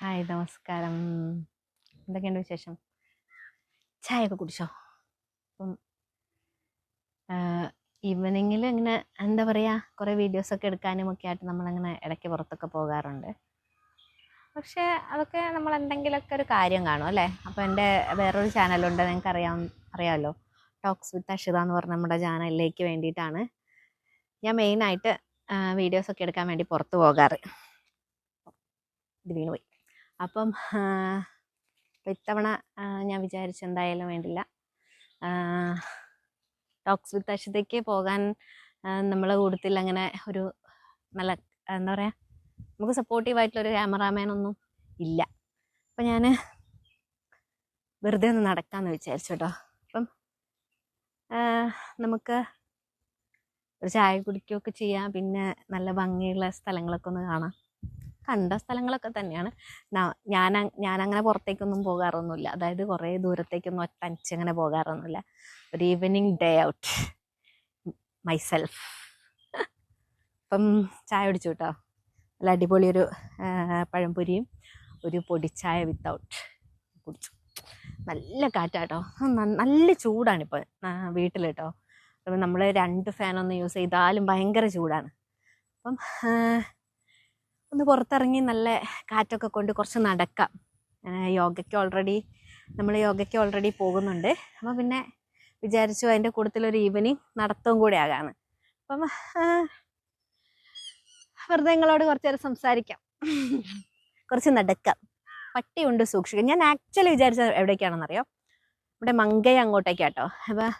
Hi നമസ്കാരം. എന്തൊക്കെയുണ്ട് വിശേഷം? ചായയൊക്കെ കുടിച്ചോ? അപ്പം ഈവനിങ്ങിൽ ഇങ്ങനെ എന്താ പറയുക കുറേ വീഡിയോസൊക്കെ എടുക്കാനും ഒക്കെ ആയിട്ട് നമ്മളങ്ങനെ ഇടയ്ക്ക് പുറത്തൊക്കെ പോകാറുണ്ട്. പക്ഷേ അതൊക്കെ നമ്മൾ എന്തെങ്കിലുമൊക്കെ ഒരു കാര്യം കാണും അല്ലേ? അപ്പോൾ എന്റെ വേറൊരു ചാനലുണ്ട് നിങ്ങൾക്ക് അറിയാം അറിയാമല്ലോ ടോക്സ് വിത്ത് അഷിത എന്ന് പറഞ്ഞ നമ്മുടെ ചാനലിലേക്ക് വേണ്ടിയിട്ടാണ് ഞാൻ മെയിനായിട്ട് വീഡിയോസൊക്കെ എടുക്കാൻ വേണ്ടി പുറത്ത് പോകാറ്. ഇത് വീണുപോയി അപ്പം ഇത്തവണ ഞാൻ വിചാരിച്ചു എന്തായാലും വേണ്ടില്ല. ടോക്സ് വിത്ത് അഷിതയ്ക്ക് പോകാൻ നമ്മളെ കൂട്ടത്തിൽ അങ്ങനെ ഒരു നല്ല എന്താ പറയുക നമുക്ക് സപ്പോർട്ടീവായിട്ടുള്ളൊരു ക്യാമറാമാൻ ഒന്നും ഇല്ല. അപ്പം ഞാൻ വെറുതെ ഒന്ന് നടക്കാമെന്ന് വിചാരിച്ചു കേട്ടോ. അപ്പം നമുക്ക് ഒരു ചായ കുടിക്കുകയൊക്കെ ചെയ്യാം. പിന്നെ നല്ല ഭംഗിയുള്ള സ്ഥലങ്ങളൊക്കെ ഒന്ന് കാണാം. കണ്ട സ്ഥലങ്ങളൊക്കെ തന്നെയാണ്. ഞാൻ ഞാനങ്ങനെ പുറത്തേക്കൊന്നും പോകാറൊന്നുമില്ല. അതായത് കുറേ ദൂരത്തേക്കൊന്നും ഒറ്റ അങ്ങനെ പോകാറൊന്നുമില്ല. ഒരു ഈവനിങ് ഡേ ഔട്ട് മൈസെൽഫ് അപ്പം ചായ കുടിച്ചു കേട്ടോ നല്ല അടിപൊളി ഒരു പഴംപൊരിയും ഒരു പൊടിച്ചായ വിത്തൗട്ട് കുടിച്ചു. നല്ല കാറ്റാട്ടോ. നല്ല ചൂടാണിപ്പോൾ വീട്ടിൽ കേട്ടോ അപ്പം നമ്മൾ രണ്ട് ഫാനൊന്നും യൂസ് ചെയ്താലും ഭയങ്കര ചൂടാണ്. അപ്പം ഒന്ന് പുറത്തിറങ്ങി നല്ല കാറ്റൊക്കെ കൊണ്ട് കുറച്ച് നടക്കാം. യോഗയ്ക്ക് ഓൾറെഡി നമ്മൾ യോഗയ്ക്ക് ഓൾറെഡി പോകുന്നുണ്ട്. അപ്പോൾ പിന്നെ വിചാരിച്ചു അതിന്റെ കൂട്ടത്തിലൊരു ഈവനിങ് നടത്തവും കൂടെ ആകാന്ന്. അപ്പം വെറുതെ നിങ്ങളോട് കുറച്ച് നേരം സംസാരിക്കാം. കുറച്ച് നടക്കാം. പട്ടിയുണ്ട് സൂക്ഷിക്കാം ഞാൻ ആക്ച്വലി വിചാരിച്ചത് എവിടേക്കാണെന്നറിയോ? ഇവിടെ മങ്കയ അങ്ങോട്ടേക്കാട്ടോ. അപ്പോൾ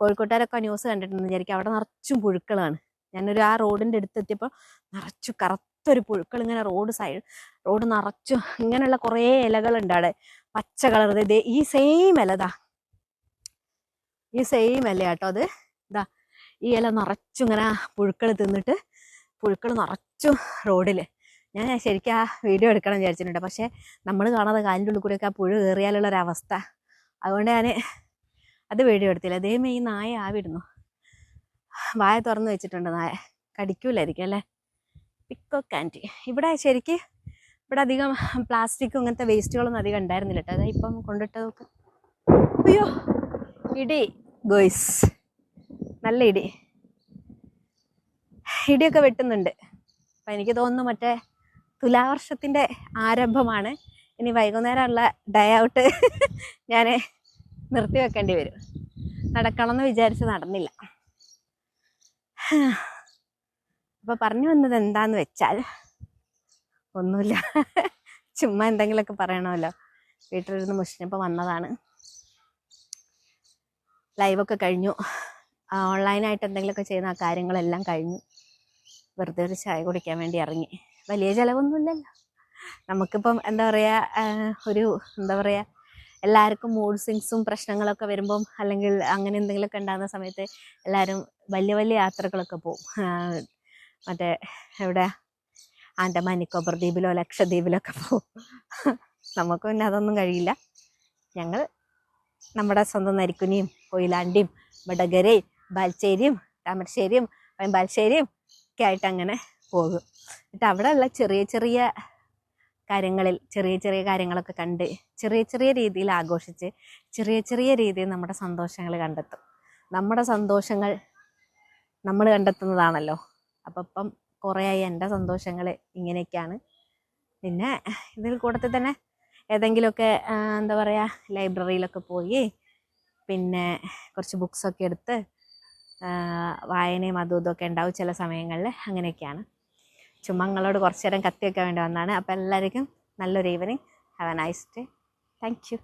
കോഴിക്കോട്ടുകാരൊക്കെ ന്യൂസ് കണ്ടിട്ടുണ്ടെന്ന് വിചാരിക്കും. അവിടെ നിറച്ചും പുഴുക്കളാണ്. ഞാനൊരു ആ റോഡിന്റെ അടുത്തെത്തിയപ്പോൾ നിറച്ചു കറുത്തൊരു പുഴുക്കൾ ഇങ്ങനെ റോഡ് സൈഡ് റോഡ് നിറച്ചു ഇങ്ങനെയുള്ള കുറേ ഇലകളുണ്ട് അവിടെ. പച്ച കളർ. ഇതേ ഈ സെയിം ഇലതാ ഈ സെയിം ഇല കേട്ടോ അത്. ഇതാ ഈ ഇല നിറച്ചു ഇങ്ങനെ പുഴുക്കൾ തിന്നിട്ട് പുഴുക്കൾ നിറച്ചു റോഡിൽ ഞാൻ ശരിക്കും ആ വീഡിയോ എടുക്കണം വിചാരിച്ചിട്ടുണ്ട്. പക്ഷേ നമ്മൾ കാണാതെ കാലിന്റെ ഉള്ളിൽ കൂടെയൊക്കെ ആ പുഴു കയറിയാലുള്ള ഒരു അവസ്ഥ. അതുകൊണ്ട് ഞാൻ അത് വീഡിയോ എടുത്തില്ല. അതേമേ ഈ നായ ആവിടുന്നു. വായ തുറന്ന് വെച്ചിട്ടുണ്ട് നായ. കടിക്കൂലായിരിക്കും അല്ലേ? പിക്കോ കാന്റി ഇവിടെ ശരിക്ക് ഇവിടെ അധികം പ്ലാസ്റ്റിക്കും ഇങ്ങനത്തെ വേസ്റ്റുകളൊന്നും അധികം ഉണ്ടായിരുന്നില്ല കേട്ടോ. അതായത് ഇപ്പം കൊണ്ടിട്ടതൊക്കെ. അയ്യോ ഇടി ഗോയ്സ്. നല്ല ഇടി. ഇടിയൊക്കെ വെട്ടുന്നുണ്ട്. അപ്പം എനിക്ക് തോന്നുന്നു മറ്റേ തുലാവർഷത്തിന്റെ ആരംഭമാണ്. ഇനി വൈകുന്നേരമുള്ള ഡേ ഔട്ട് ഞാൻ നിർത്തി വെക്കേണ്ടി വരും. നടക്കണം എന്ന് വിചാരിച്ച് നടന്നില്ല. അപ്പോൾ പറഞ്ഞു വന്നത് എന്താന്ന് വെച്ചാൽ ഒന്നുമില്ല. ചുമ്മാ എന്തെങ്കിലുമൊക്കെ പറയണമല്ലോ. വീട്ടിലിരുന്ന് മുഷിഞ്ഞപ്പോൾ വന്നതാണ്. ലൈവൊക്കെ കഴിഞ്ഞു. ഓൺലൈനായിട്ട് എന്തെങ്കിലുമൊക്കെ ചെയ്യുന്ന ആ കാര്യങ്ങളെല്ലാം കഴിഞ്ഞു. വെറുതെ ഒരു ചായ കുടിക്കാൻ വേണ്ടി ഇറങ്ങി. വലിയ ചിലവൊന്നുമില്ലല്ലോ. നമുക്കിപ്പം എന്താ പറയുക ഒരു എന്താ പറയുക എല്ലാവർക്കും മൂഡ് സിങ്സും പ്രശ്നങ്ങളൊക്കെ വരുമ്പം അല്ലെങ്കിൽ അങ്ങനെ എന്തെങ്കിലുമൊക്കെ ഉണ്ടാകുന്ന സമയത്ത് എല്ലാവരും വലിയ വലിയ യാത്രകളൊക്കെ പോകും മറ്റേ എവിടെ ആൻഡമാൻ നിക്കോബർ ദ്വീപിലോ ലക്ഷദ്വീപിലൊക്കെ പോകും നമുക്ക് പിന്നെ അതൊന്നും കഴിയില്ല. ഞങ്ങൾ നമ്മുടെ സ്വന്തം നരിക്കുനിയും കൊയിലാണ്ടിയും വടകരയും ബാൽശ്ശേരിയും താമരശ്ശേരിയും ബാൽശ്ശേരിയും ഒക്കെ ആയിട്ട് അങ്ങനെ പോകും. എന്നിട്ട് അവിടെയുള്ള ചെറിയ ചെറിയ കാര്യങ്ങളിൽ ചെറിയ ചെറിയ കാര്യങ്ങളൊക്കെ കണ്ട് ചെറിയ ചെറിയ രീതിയിൽ ആഘോഷിച്ച് ചെറിയ ചെറിയ രീതിയിൽ നമ്മുടെ സന്തോഷങ്ങൾ കണ്ടെത്തും. നമ്മുടെ സന്തോഷങ്ങൾ നമ്മൾ കണ്ടെത്തുന്നതാണല്ലോ. അപ്പം ഇപ്പം കുറേയായി എന്റെ സന്തോഷങ്ങൾ ഇങ്ങനെയൊക്കെയാണ്. പിന്നെ ഇതിൽ കൂട്ടത്തിൽ തന്നെ ഏതെങ്കിലുമൊക്കെ എന്താ പറയുക ലൈബ്രറിയിലൊക്കെ പോയി പിന്നെ കുറച്ച് ബുക്സൊക്കെ എടുത്ത് വായനയും അതും ഇതൊക്കെ ഉണ്ടാവും ചില സമയങ്ങളിൽ അങ്ങനെയൊക്കെയാണ്. ചുമ്മാ നിങ്ങളോട് കുറച്ച് നേരം കത്തി വെക്കാൻ വേണ്ടി വന്നതാണ്. അപ്പോൾ എല്ലാവർക്കും നല്ലൊരു evening have a nice day thank you